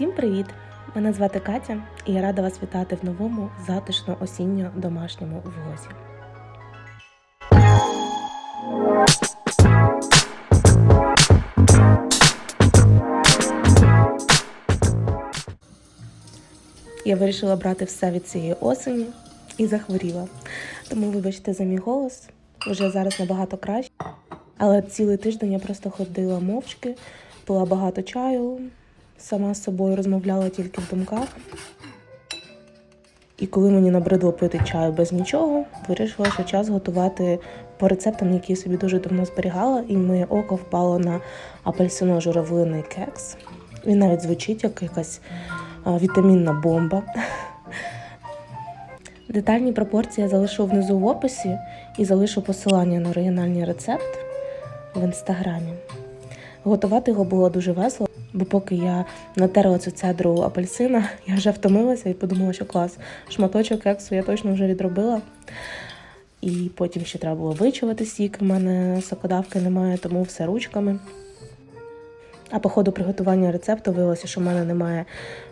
Всім привіт! Мене звати Катя, і я рада вас вітати в новому затишно осінньо домашньому влозі. Я вирішила брати все від цієї осені і захворіла. Тому, вибачте, за мій голос. Вже зараз набагато краще. Але цілий тиждень я просто ходила мовчки, пила багато чаю, сама з собою розмовляла тільки в думках. І коли мені набридло пити чаю без нічого, вирішила, що час готувати по рецептам, які собі дуже давно зберігала, і моє око впало на апельсино-журавлиний кекс. Він навіть звучить як якась вітамінна бомба. Детальні пропорції я залишу внизу в описі і залишу посилання на оригінальний рецепт в інстаграмі. Готувати його було дуже весело, бо поки я натерла цю цедру апельсина, я вже втомилася і подумала, що клас. Шматочок кексу я точно вже відробила. І потім ще треба було вичувати сік. У мене сокодавки немає, тому все ручками. А по ходу приготування рецепту виявилося, що в мене немає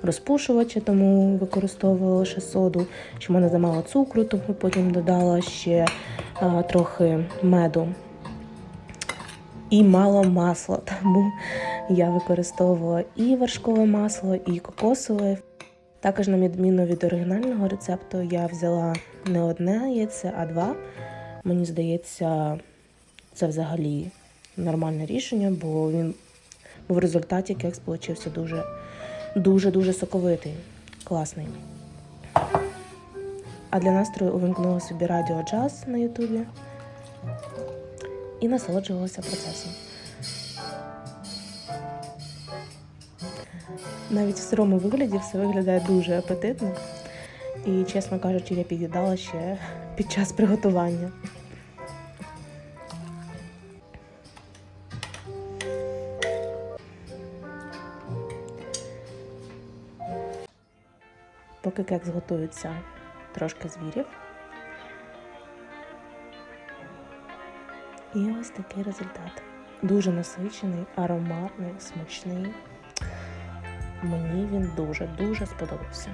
розпушувача, тому використовувала лише соду. Що в мене замало цукру, тому потім додала ще а, трохи меду. І мало масла, тому я використовувала і вершкове масло, і кокосове. Також, на відміну від оригінального рецепту, я взяла не одне яйце, а два. Мені здається, це взагалі нормальне рішення, бо він в результаті кекс получився дуже, дуже, дуже соковитий, класний. А для настрою увімкнула собі радіо джаз на Ютубі і насолоджувалася процесом. Навіть в сирому вигляді все виглядає дуже апетитно. І, чесно кажучи, я під'їдала ще під час приготування. Поки кекс готується трошки звірів. І ось такий результат. Дуже насичений, ароматний, смачний. Мені він дуже-дуже сподобався.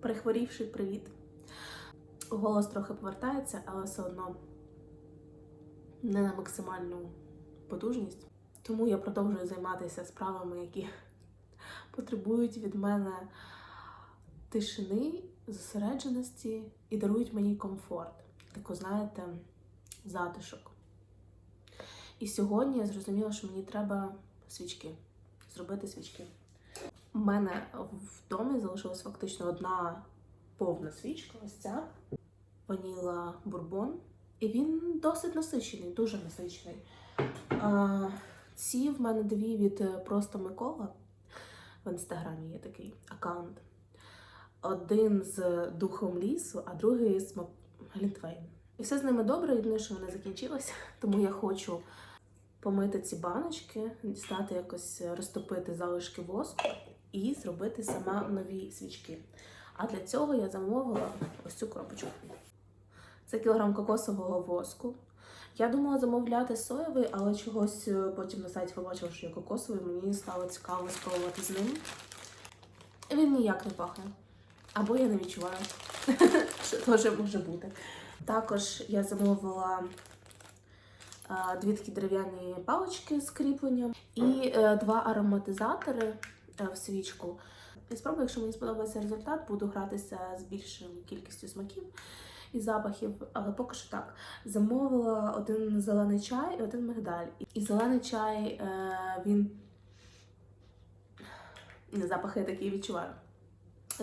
Прихворівши, привіт. Голос трохи повертається, але все одно не на максимальну потужність. Тому я продовжую займатися справами, які потребують від мене тишини, зосередженості і дарують мені комфорт. Таку, знаєте, затишок. І сьогодні я зрозуміла, що мені треба свічки, зробити свічки. У мене в домі залишилась фактично одна повна свічка, ось ця ваніла бурбон. І він досить насичений, дуже насичений. А, ці в мене дві від е, Просто Микола. В інстаграмі є такий аккаунт. Один з духом лісу, а другий з Глінтвейн. І все з ними добре, єдине, що вони закінчилися, тому я хочу помити ці баночки, дістати якось розтопити залишки воску і зробити сама нові свічки. А для цього я замовила ось цю коробочку. Це кілограм кокосового воску. Я думала замовляти соєвий, але чогось е, потім на сайті побачила, що є кокосовий, мені стало цікаво спробувати з ним. Він ніяк не пахне. Або я не відчуваю, що теж може бути. Також я замовила а, дві такі дерев'яні палички з кріпленням і е, два ароматизатори е, в свічку. І спробую, якщо мені сподобається результат, буду гратися з більшою кількістю смаків і запахів, але поки що так. Замовила один зелений чай і один мигдаль. І зелений чай е, він запахи такі відчуваю.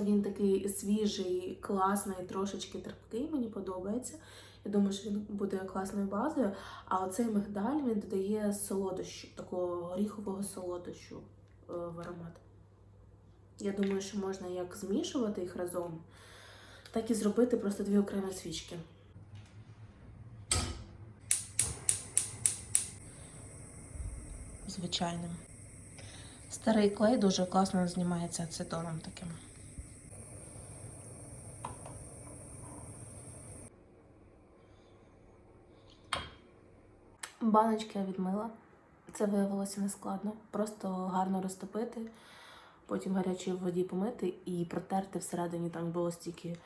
Він такий свіжий, класний, трошечки терпкий, мені подобається. Я думаю, що він буде класною базою. А оцей мигдаль він додає солодощу, такого горіхового солодощу е, в аромат. Я думаю, що можна як змішувати їх разом, так і зробити просто дві окремі свічки. Звичайним. Старий клей дуже класно знімається ацетоном таким. Баночки я відмила. Це виявилося нескладно. Просто гарно розтопити, потім гарячій воді помити і протерти всередині там було стільки е,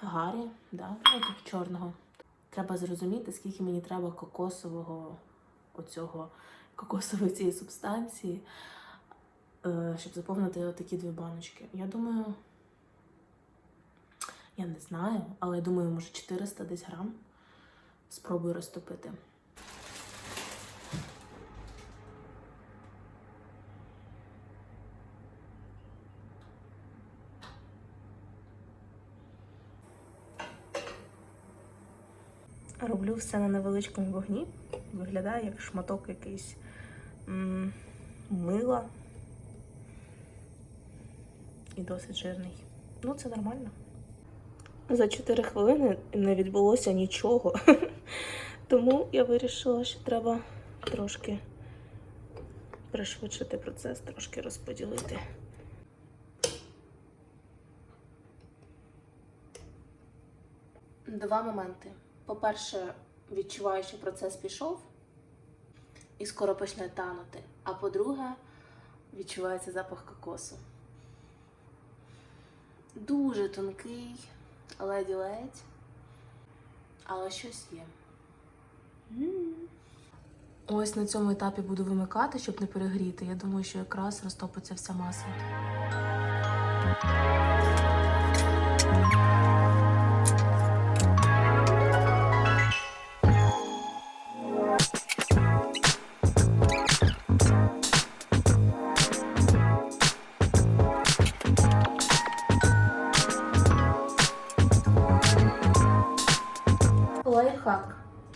гарі, да? ну, тут чорного. Треба зрозуміти, скільки мені треба кокосового оцього кокосової цієї субстанції, е, щоб заповнити такі дві баночки. Я думаю, я не знаю, але я думаю, може 400 десь грам. Спробую розтопити. Роблю все на невеличкому вогні. Виглядає як шматок якийсь мила. І досить жирний. Ну, це нормально. За 4 хвилини не відбулося нічого. Тому я вирішила, що треба трошки пришвидшити процес, трошки розподілити. Два моменти. По-перше, відчуваю, що процес пішов і скоро почне танути. А по-друге, відчувається запах кокосу. Дуже тонкий, ледь-ледь, але щось є. Ось на цьому етапі буду вимикати, щоб не перегріти. Я думаю, що якраз розтопиться вся маса.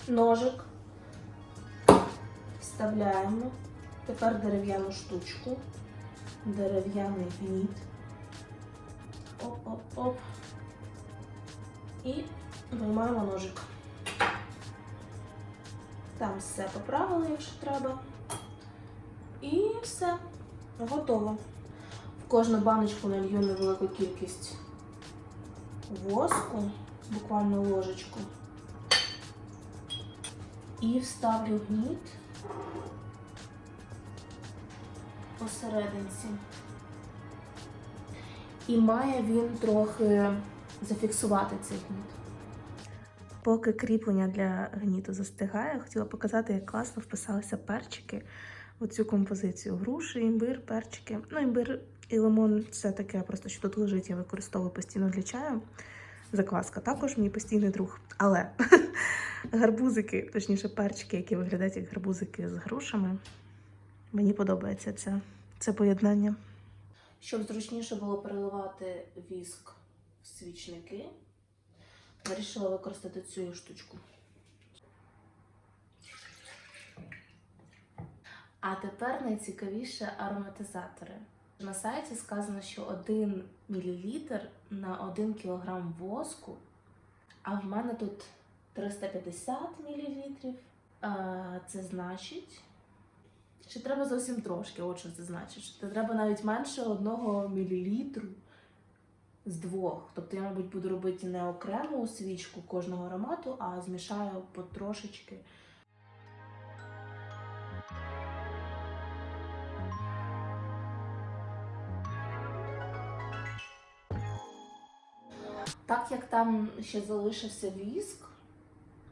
Ножик. Вставляємо. Тепер дерев'яну штучку. Дерев'яний гніт. Оп-оп-оп. І виймаємо ножик. Там все поправили, якщо треба. І все. Готово. В кожну баночку налью невелику кількість воску, буквально ложечку. І вставлю гніт посерединці. І має він трохи зафіксувати цей гніт. Поки кріплення для гніту застигає, хотіла показати, як класно вписалися перчики в цю композицію. Груші, імбир, перчики. Ну, імбир і лимон це таке, просто що тут лежить, я використовую постійно для чаю. Закваска також мій постійний друг. Але гарбузики, точніше, перчики, які виглядають як гарбузики з грушами. Мені подобається це, це поєднання. Щоб зручніше було переливати віск в свічники, вирішила використати цю штучку. А тепер найцікавіше ароматизатори. На сайті сказано, що 1 мл на 1 кг воску, а в мене тут 350 мл. Це значить, що треба зовсім трошки. От що це значить. Що треба навіть менше 1 мл з двох. Тобто я, мабуть, буду робити не окрему свічку кожного аромату, а змішаю потрошечки. Так як там ще залишився віск,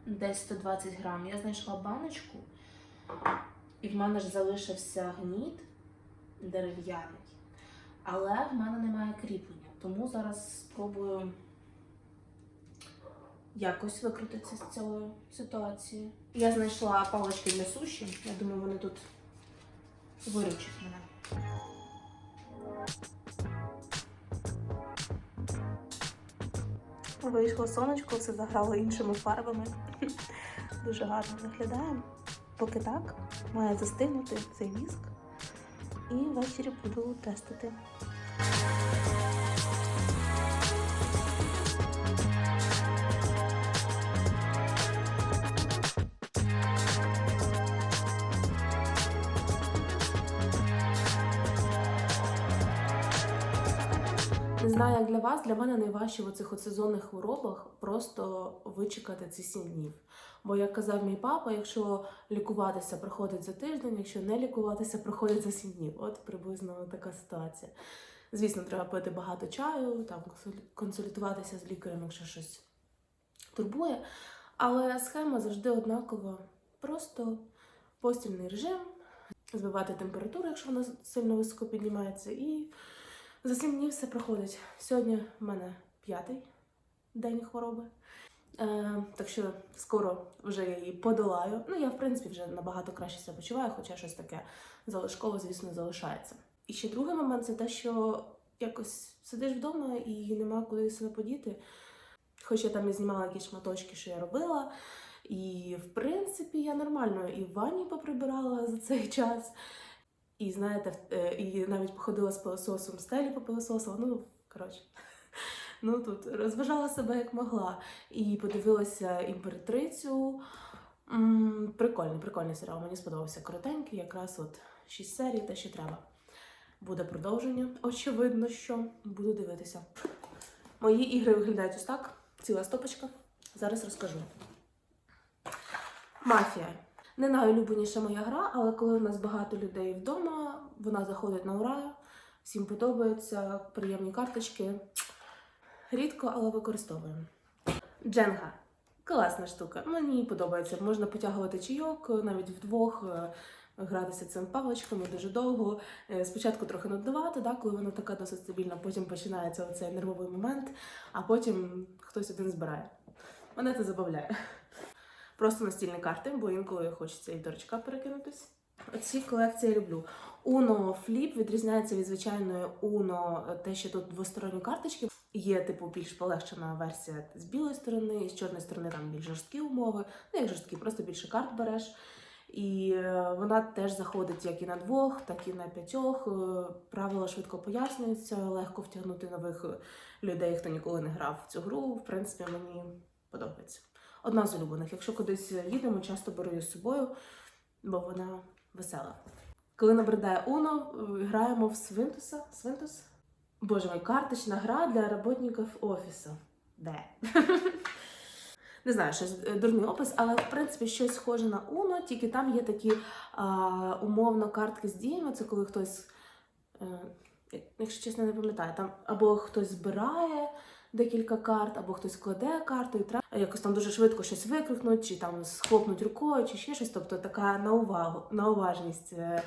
десь 120 грам, я знайшла баночку, і в мене ж залишився гніт дерев'яний. Але в мене немає кріплення, тому зараз спробую якось викрутитися з цієї ситуації. Я знайшла палички для суші. Я думаю, вони тут виручать мене. Вийшло сонечко, все заграло іншими фарбами. Дуже гарно виглядає. Поки так, має застигнути цей віск. І ввечері буду тестити. Знаю, як для вас, для мене найважче в оцих от сезонних хворобах просто вичекати ці 7 днів. Бо, як казав мій папа, якщо лікуватися проходить за тиждень, якщо не лікуватися, проходить за сім днів. От приблизно така ситуація. Звісно, треба пити багато чаю, там консультуватися з лікарем, якщо щось турбує. Але схема завжди однакова. Просто постільний режим, збивати температуру, якщо вона сильно високо піднімається, і за сім днів все проходить. Сьогодні в мене п'ятий день хвороби. Е, так що скоро вже я її подолаю. Ну, я, в принципі, вже набагато краще себе почуваю, хоча щось таке залишково, звісно, залишається. І ще другий момент це те, що якось сидиш вдома і нема куди себе подіти. Хоч я там і знімала якісь шматочки, що я робила. І, в принципі, я нормально і в ванні поприбирала за цей час. І знаєте, е, і навіть походила з пилососом, стелі попилососила. Ну, коротше. Ну тут розважала себе як могла. І подивилася імператрицю. М, Прикольний, прикольний серіал. Мені сподобався коротенький, якраз от 6 серій, те, що треба. Буде продовження. Очевидно, що буду дивитися. Мої ігри виглядають ось так. Ціла стопочка. Зараз розкажу. Мафія. Не найулюбленіша моя гра, але коли в нас багато людей вдома, вона заходить на ура, всім подобається, приємні карточки. Рідко, але використовуємо. Дженга. Класна штука. Мені подобається. Можна потягувати чайок навіть вдвох, е, гратися цим паличками дуже довго. Е, Спочатку трохи нуднувати, да, коли вона така досить стабільна, потім починається оцей нервовий момент, а потім хтось один збирає. Мене це забавляє. Просто настільні карти, бо інколи хочеться і дурачка перекинутись. Оці колекції я люблю. Uno Flip відрізняється від звичайної Uno, те, що тут двосторонні карточки. Є, типу, більш полегшена версія з білої сторони, і з чорної сторони там більш жорсткі умови. Ну, як жорсткі, просто більше карт береш. І е, вона теж заходить як і на двох, так і на п'ятьох. Е, Правила швидко пояснюються, легко втягнути нових е, людей, хто ніколи не грав в цю гру. В принципі, мені подобається. Одна з улюблених. Якщо кудись їдемо, часто беру її з собою, бо вона весела. Коли набридає е, граємо в Свинтуса. Свинтус? Боже мій, карточна гра для роботників офісу. Де? Не знаю, щось е, дурний опис, але в принципі щось схоже на Uno, тільки там є такі а, умовно картки з діями. Це коли хтось, е, якщо чесно, не пам'ятаю, там або хтось збирає декілька карт, або хтось кладе карту і треба якось там дуже швидко щось викрикнуть, чи там схлопнуть рукою, чи ще щось. Тобто така на увагу, на уважність. е,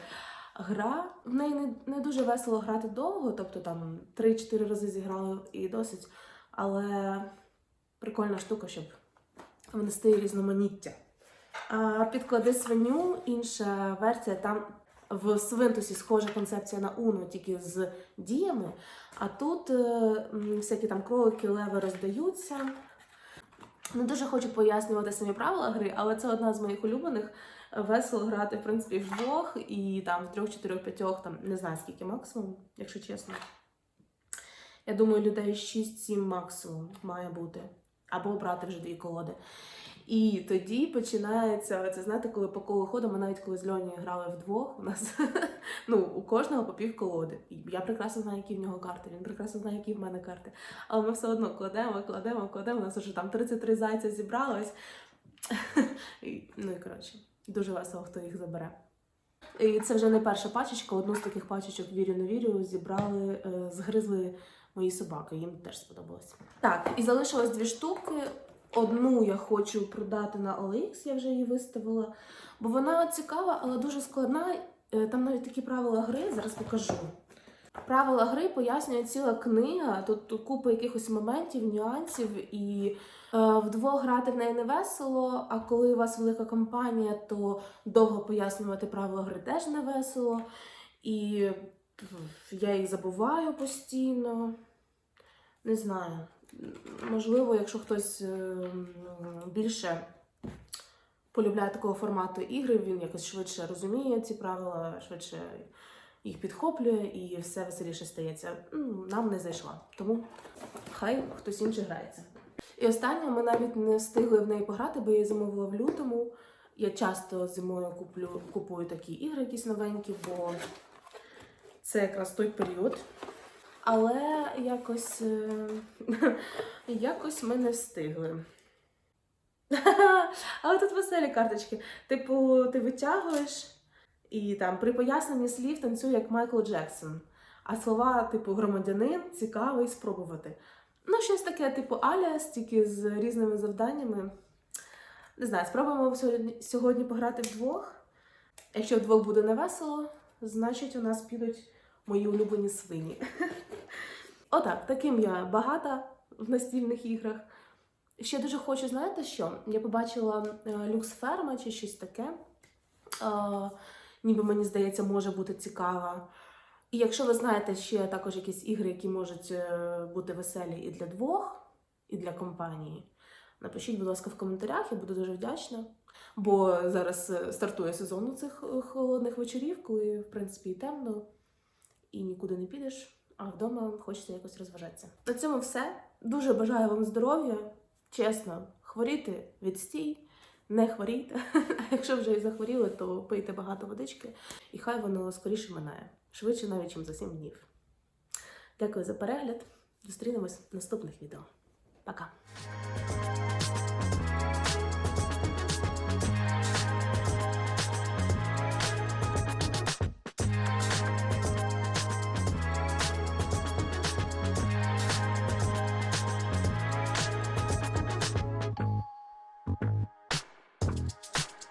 Гра в неї не, не дуже весело грати довго, тобто там 3-4 рази зіграли і досить. Але прикольна штука, щоб внести різноманіття. А, підклади свиню, інша версія. Там в Свинтусі схожа концепція на Уно, тільки з діями. А тут е, всякі там кролики, леви роздаються. Не дуже хочу пояснювати самі правила гри, але це одна з моїх улюблених. Весело грати, в принципі, вдвох і там в трьох, чотирьох, п'ятьох, там не знаю скільки максимум, якщо чесно. Я думаю, людей 6-7 максимум має бути. Або брати вже дві колоди. І тоді починається, це знаєте, коли по колу ходимо, навіть коли з Льоні грали вдвох, у нас ну, у кожного по пів колоди. Я прекрасно знаю, які в нього карти, він прекрасно знає, які в мене карти. Але ми все одно кладемо, кладемо, кладемо. У нас вже там 33 зайця зібралось. І, ну і коротше, дуже весело, хто їх забере. І це вже не перша пачечка. Одну з таких пачечок вірю не вірю, зібрали, е, згризли мої собаки. Їм теж сподобалось. Так, і залишилось дві штуки. Одну я хочу продати на OLX, я вже її виставила, бо вона цікава, але дуже складна. Е, Там навіть такі правила гри, зараз покажу. Правила гри пояснює ціла книга. Тут, тут купа якихось моментів, нюансів, і е, вдвох грати в неї не весело. А коли у вас велика компанія, то довго пояснювати правила гри теж не весело. І я їх забуваю постійно. Не знаю. Можливо, якщо хтось е, більше полюбляє такого формату ігри, він якось швидше розуміє ці правила, швидше їх підхоплює і все веселіше стається. Нам не зайшла. Тому хай хтось інший грається. І останнє ми навіть не встигли в неї пограти, бо я її замовила в лютому. Я часто зимою куплю, купую такі ігри, якісь новенькі, бо це якраз той період. Але якось, е, якось ми не встигли. Але тут веселі карточки. Типу, ти витягуєш і там при поясненні слів танцює як Майкл Джексон. А слова, типу, громадянин, цікавий спробувати. Ну, щось таке, типу, аліас, тільки з різними завданнями. Не знаю, спробуємо сьогодні, сьогодні пограти вдвох. Якщо вдвох буде невесело, значить у нас підуть мої улюблені свині. Отак, таким я багата в настільних іграх. Ще дуже хочу, знаєте що? Я побачила люкс ферма чи щось таке. Е, ніби мені здається, може бути цікава. І якщо ви знаєте ще також якісь ігри, які можуть е, бути веселі і для двох, і для компанії, напишіть, будь ласка, в коментарях, я буду дуже вдячна. Бо зараз е, стартує сезон у цих е, холодних вечорів, коли, в принципі, і темно, і нікуди не підеш, а вдома хочеться якось розважатися. На цьому все. Дуже бажаю вам здоров'я. Чесно, хворіти відстій, не хворійте. А якщо вже і захворіли, то пийте багато водички, і хай воно скоріше минає. Швидше навіть, ніж за 7 днів. Дякую за перегляд. Зустрінемось в наступних відео.